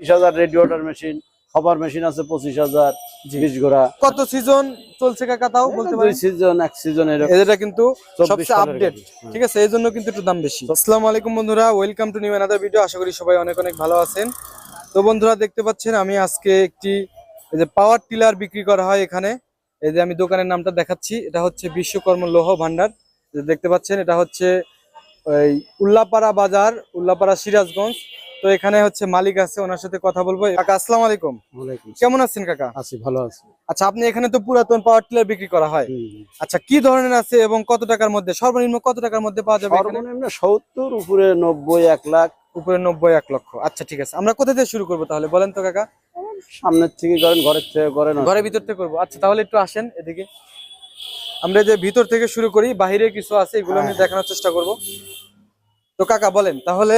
বিশ হাজার radiator machine খবর মেশিন আছে পঁচিশ হাজার বিশ ঘোড়া। কত সিজন চলছে কাকা তাও বলতে পারেন? সিজন এক সিজন এটা কিন্তু সবচেয়ে আপডেট হ্যাঁ। ঠিক আছে এই জন্য কিন্তু একটু দাম বেশি। আসসালামু আলাইকুম বন্ধুরা welcome to new another video আশা করি সবাই অনেক অনেক ভালো আছেন। তো বন্ধুরা দেখতে পাচ্ছেন আমি আজকে একটি এই যে পাওয়ার টিলার বিক্রি করা হয় এখানে। এই যে আমি দোকানের নামটা দেখাচ্ছি এটা হচ্ছে বিশ্বকর্ম লৌহ ভান্ডার দেখতে পাচ্ছেন এটা হচ্ছে ওই উল্লাপাড়া বাজার উল্লাপাড়া সিরাজগঞ্জ। তো এখানে হচ্ছে মালিক আছে ওনার সাথে কথা বলব। কাকা আসসালামু আলাইকুম। কেমন আছেন কাকা? আছি ভালো আছি। আচ্ছা আপনি এখানে তো পুরাতন পাওয়ার টিলার বিক্রি করা হয়। আচ্ছা কি ধরনের আছে এবং কত টাকার মধ্যে সর্বনিম্ন কত টাকার মধ্যে পাওয়া যাবে সর্বনিম্ন সত্তর উপরে নব্বই এক লাখ। উপরে নব্বই এক লক্ষ। আচ্ছা ঠিক আছে। আমরা কোথা থেকে শুরু করব তাহলে? বলেন তো কাকা। সামনের থেকে করেন ঘরের থেকে করেন। ঘরের ভিতর থেকে করব। আচ্ছা তাহলে একটু আসেন এদিকে। আমরা যে ভিতর থেকে শুরু করি বাহিরে কিছু আছে এগুলো আমি হ্যাঁ। দেখানোর চেষ্টা করব। তো কাকা বলেন তাহলে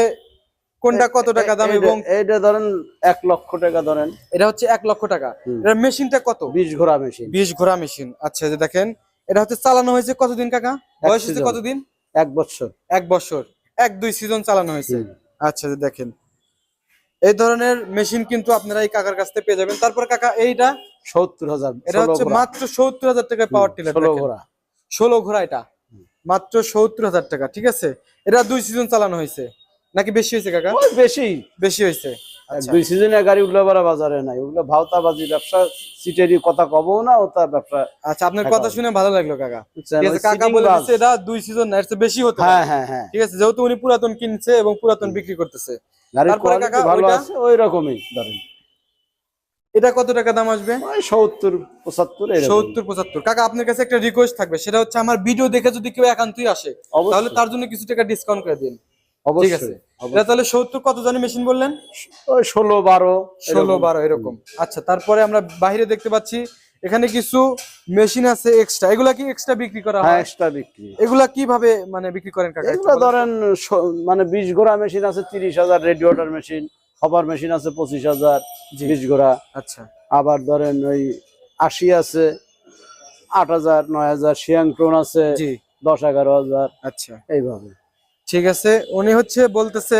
কোনটা কত টাকা দাম এবং এইটা ধরেন এক লক্ষ টাকা ধরেন। এটা হচ্ছে এক লক্ষ টাকা। এটার মেশিনটা কত? বিশ ঘোড়া মেশিন। বিশ ঘোড়া মেশিন। আচ্ছা যে দেখেন এটা হচ্ছে চালানো হয়েছে কতদিন কাকা? বয়স হচ্ছে কতদিন? এক বছর। এক বছর। এক দুই সিজন চালানো হয়েছে। আচ্ছা যে দেখেন। এই ধরনের মেশিন কিন্তু আপনারা এই কাকার কাছ থেকে পেয়ে যাবেন। তারপর কাকা এইটা? সত্তর হাজার এটা হচ্ছে মাত্র সত্তর হাজার টাকায় পাওয়ার টিলার ষোলো ঘোড়া। ষোলো ঘোড়া এটা। মাত্র সত্তর হাজার টাকা ঠিক আছে? এটা দুই সিজন চালানো হয়েছে। নাকি বেশি হয়েছে কাকা? ওই বেশি। বেশি হয়েছে। আচ্ছা। দুই সিজনের গাড়ি বাড়া বাজারে নাই। ওগুলো ভাওতাবাজি ব্যবসা সিটেরই কথা কবও না ও তার ব্যবসা আচ্ছা আপনার কথা শুনে ভালো লাগল কাকা। কাকা বলে দিচ্ছে এটা দুই সিজন না এর বেশি হতে হ্যাঁ হ্যাঁ হ্যাঁ। ঠিক আছে যেহেতু উনি পুরাতন কিনছে এবং পুরাতন বিক্রি করতেছে। তারপরে কাকা ভালো আছে ওই রকমই ধরেন। এটা কত টাকা দাম আসবে? সত্তর পঁচাত্তর সত্তর পঁচাত্তর। কাকা আপনার কাছে একটা রিকোয়েস্ট থাকবে সেটা হচ্ছে আমার ভিডিও দেখে যদি কেউ একান্তই আসে তাহলে তার জন্য কিছু টাকা ডিসকাউন্ট করে দিন। ঠিক আছে। এটা তাহলে সত্তর কত জানি মেশিন বললেন ষোলো বারো ষোলো বারো এরকম। আচ্ছা তারপরে আমরা বাইরে দেখতে পাচ্ছি এখানে কিছু মেশিন আছে এক্সট্রা এগুলা কি এক্সট্রা বিক্রি করা হ্যাঁ হয়? এক্সট্রা বিক্রি। এগুলা কীভাবে মানে বিক্রি করেন কাকা? ধরেন মানে বিশ ঘোড়া মেশিন আছে তিরিশ হাজার রেডিওটার মেশিন খবর মেশিন আছে পঁচিশ হাজার জি। বিশ ঘোড়া। আচ্ছা। আবার ধরেন ওই আশি আছে আট হাজার নয় হাজার শিয়াংটন আছে জি। দশ এগারো হাজার। আচ্ছা। এইভাবে। ঠিক আছে? উনি হচ্ছে বলতেছে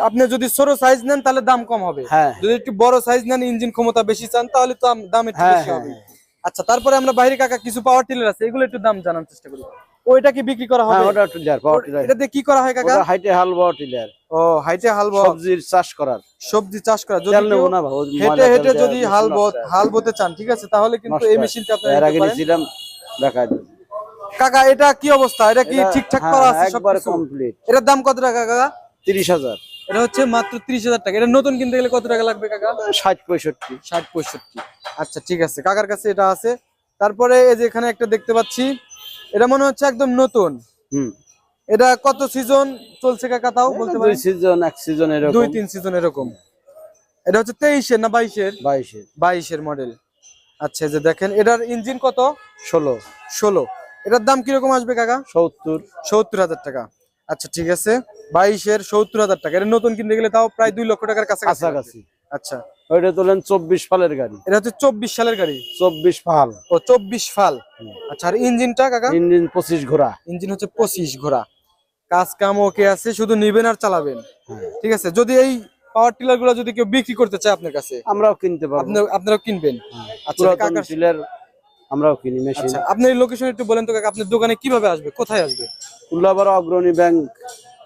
আপনি যদি ছোট সাইজ নেন তাহলে দাম কম হবে। হ্যাঁ। যদি একটু বড় সাইজ নেন ইঞ্জিন ক্ষমতা বেশি চান তাহলে তো দাম একটু হ্যাঁ বেশি হ্যাঁ হবে। আচ্ছা তারপরে আমরা বাইরে কাকা কিছু পাওয়ার টিলার আছে এগুলো একটু দাম জানার চেষ্টা করি। ওইটা কি বিক্রি করা হ্যাঁ হবে? ওটা টিলার পাওয়ার টিলার এটা দিয়ে কি করা হয় কাকা? হাইটে হাল পাওয়ার টিলার ও হাইটে হাল বওয়া, সবজির চাষ করার। সবজি চাষ করা যদি হেঁটে হেঁটে যদি দেওয়া হাল বেশি বো- নষ্ট হয়। হাল বতে চান ঠিক আছে? তাহলে কিন্তু এই মেশিনটা আপনারা এর আগে দেখাই দিই। কাকা এটা কি অবস্থা? এটা কি ঠিকঠাক হ্যাঁ, করা আছে একবারে কমপ্লিট এটার দাম কত টাকা কাকা? তিরিশ হাজার। এটা হচ্ছে মাত্র ত্রিশ হাজার টাকা। এটা নতুন কিনতে গেলে কত টাকা লাগবে কাকা? ষাট পঁয়ষট্টি। ষাট পঁয়ষট্টি। আচ্ছা ঠিক আছে। কাকার কাছে এটা আছে। তারপরে এই যে এখানে একটা দেখতে পাচ্ছি এটা মনে হচ্ছে একদম নতুন। হুম। এটা কত সিজন চলছে কাকা তাও বলতে দুই সিজন এক সিজন এরকম। দুই তিন সিজন এরকম। এটা হচ্ছে তেইশের না বাইশের? বাইশে বাইশের মডেল আচ্ছা যে দেখেন এটার ইঞ্জিন কত? ষোলো। ষোলো। এটার দাম কীরকম আসবে কাকা? সত্তর। সত্তর হাজার টাকা। আচ্ছা ঠিক আছে। বাইশের সত্তর হাজার টাকা। এটা নতুন কিনতে গেলে তাও প্রায় দুই লক্ষ টাকার কাছাকাছি লাগবে। কাছাকাছি। আচ্ছা। ওইটা তোলেন চব্বিশ ফালের গাড়ি। এটা হচ্ছে চব্বিশ সালের গাড়ি? চব্বিশ ফাল। ও চব্বিশ ফাল। আচ্ছা আর ইঞ্জিনটা কাকা? ইঞ্জিন পঁচিশ ঘোড়া। ইঞ্জিন হচ্ছে পঁচিশ ঘোড়া। কাজ কাম ওকে আছে শুধু নিবেন আর চালাবেন। হ্যাঁ। ঠিক আছে যদি এই পাওয়ার টিলারগুলো যদি কেউ বিক্রি করতে চায় আপনার কাছে আমরাও কিনতে পারব। আপনি আপনারাও কিনবেন। আচ্ছা পুরাতন কাকার টিলার আমরাও কিনি মেশিন। আচ্ছা আপনার লোকেশন একটু বলেন তো কাকা আপনার দোকানে কীভাবে আসবে? কোথায় আসবে? উল্লাপাড়া অগ্রণী ব্যাংক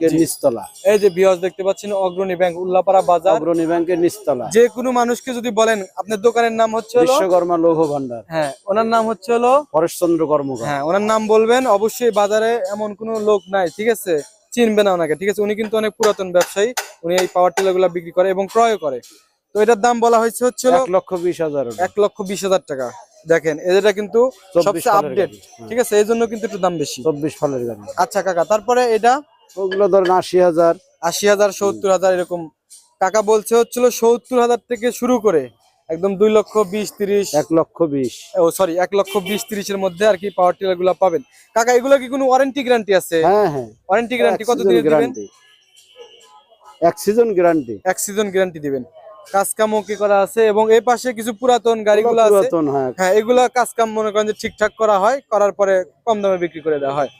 এর নিচতলা। এই যে বিয়স দেখতে পাচ্ছেন অগ্রণী ব্যাংক উল্লাপাড়া বাজার। অগ্রণী ব্যাংকের নিচতলা। যে কোনো মানুষকে যদি বলেন আপনার দোকানের নাম হচ্ছে বিশ্বকর্মা লৌহ ভান্ডার হ্যাঁ ওনার নাম হচ্ছে হলো পরেশচন্দ্র কর্মকার। হ্যাঁ ওনার নাম বলবেন অবশ্যই বাজারে এমন কোনো লোক নাই ঠিক আছে? চিনবে না ওনাকে ঠিক আছে? উনি কিন্তু অনেক পুরাতন ব্যবসায়ী উনি এই পাওয়ার টিলারগুলা বিক্রি করে এবং ক্রয় করে। তো এটার দাম বলা হয়েছে হচ্ছে এক লক্ষ বিশ হাজার এক লক্ষ বিশ হাজার টাকা। দেখেন এটা কিন্তু সবচেয়ে আপডেট হ্যাঁ। ঠিক আছে এই জন্য কিন্তু একটু দাম বেশি। চব্বিশ ফালের গাড়ি। আচ্ছা কাকা তারপরে এটা? ওগুলো ধরেন আশি হাজার। আশি হাজার সত্তর হাজার এরকম। কাকা বলছে হচ্ছিল সত্তর হাজার থেকে শুরু করে একদম দুই লক্ষ বিশ তিরিশ। এক লক্ষ বিশ। ও সরি এক লক্ষ বিশ তিরিশের মধ্যে আর কি পাওয়ার টিলারগুলা পাবেন। কাকা এগুলো কি কোনো ওয়ারেন্টি গ্যারান্টি আছে? হ্যাঁ হ্যাঁ। ওয়ারেন্টি গ্যারান্টি কত দিনের দিবেন? গ্যারান্টি এক সিজন গ্যারান্টি এক সিজন গ্যারান্টি দিবেন। কাজ কাম কি করা আছে এবং এই পাশে কিছু পুরাতন গাড়িগুলো আছে। পুরাতন হ্যাঁ। হ্যাঁ এগুলা কাজ কাম মনে করেন যে ঠিকঠাক করা হয় করার পরে কম দামে বিক্রি করে দেওয়া হয়।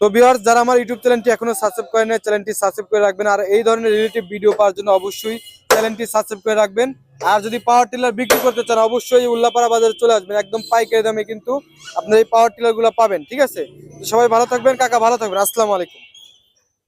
তো ভিউয়ার্স যারা আমার ইউটিউব চ্যানেলটি এখনও সাবস্ক্রাইব করেন নাই চ্যানেলটি সাবস্ক্রাইব করে রাখবেন। আর এই ধরনের রিলেটিভ ভিডিও পাওয়ার জন্য অবশ্যই চ্যানেলটি সাবস্ক্রাইব করে রাখবেন। আর যদি পাওয়ার টিলার বিক্রি করতে চান অবশ্যই উল্লাপাড়া বাজারে চলে আসবেন। একদম পাইকারি দামে কিন্তু আপনার এই পাওয়ার টিলারগুলো পাবেন ঠিক আছে? সবাই ভালো থাকবেন কাকা ভালো থাকবেন। আসসালামু আলাইকুম।